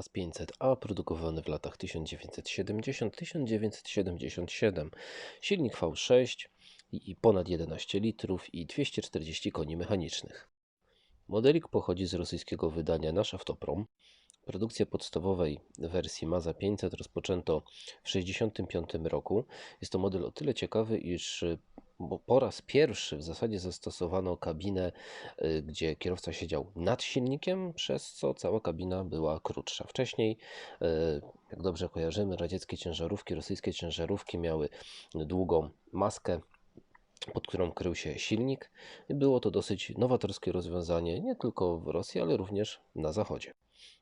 AS500A produkowany w latach 1970-1977. Silnik V6 i ponad 11 litrów i 240 koni mechanicznych. Modelik pochodzi z rosyjskiego wydania Nasz Autoprom. Produkcję podstawowej wersji Maza 500 rozpoczęto w 1965 roku. Jest to model o tyle ciekawy, iż bo po raz pierwszy w zasadzie zastosowano kabinę, y, gdzie kierowca siedział nad silnikiem, przez co cała kabina była krótsza. Wcześniej, y, jak dobrze kojarzymy, radzieckie ciężarówki, rosyjskie ciężarówki miały długą maskę pod którą krył się silnik. Było to dosyć nowatorskie rozwiązanie nie tylko w Rosji, ale również na zachodzie.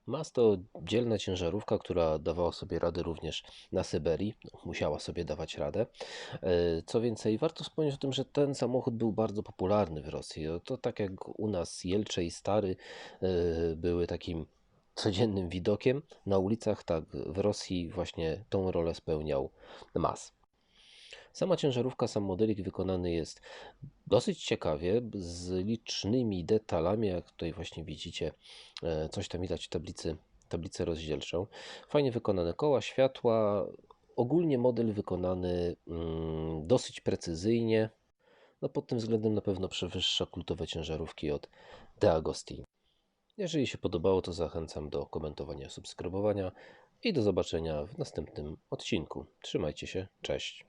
MAZ to dzielna ciężarówka, która dawała sobie radę również na Syberii. No, musiała sobie dawać radę. E, Co więcej, warto wspomnieć o tym, że ten samochód był bardzo popularny w Rosji. To tak jak u nas Jelcze i Stary e, były takim codziennym widokiem na ulicach, tak w Rosji właśnie tą rolę spełniał MAZ. Sama ciężarówka, sam modelik wykonany jest dosyć ciekawie, z licznymi detalami, jak tutaj właśnie widzicie, e, coś tam widać w tablicy, tablicę rozdzielczą. Fajnie wykonane koła, światła, ogólnie model wykonany mm, dosyć precyzyjnie. No pod tym względem na pewno przewyższa kultowe ciężarówki od De Agostini. Jeżeli się podobało, to zachęcam do komentowania, subskrybowania i do zobaczenia w następnym odcinku. Trzymajcie się, cześć.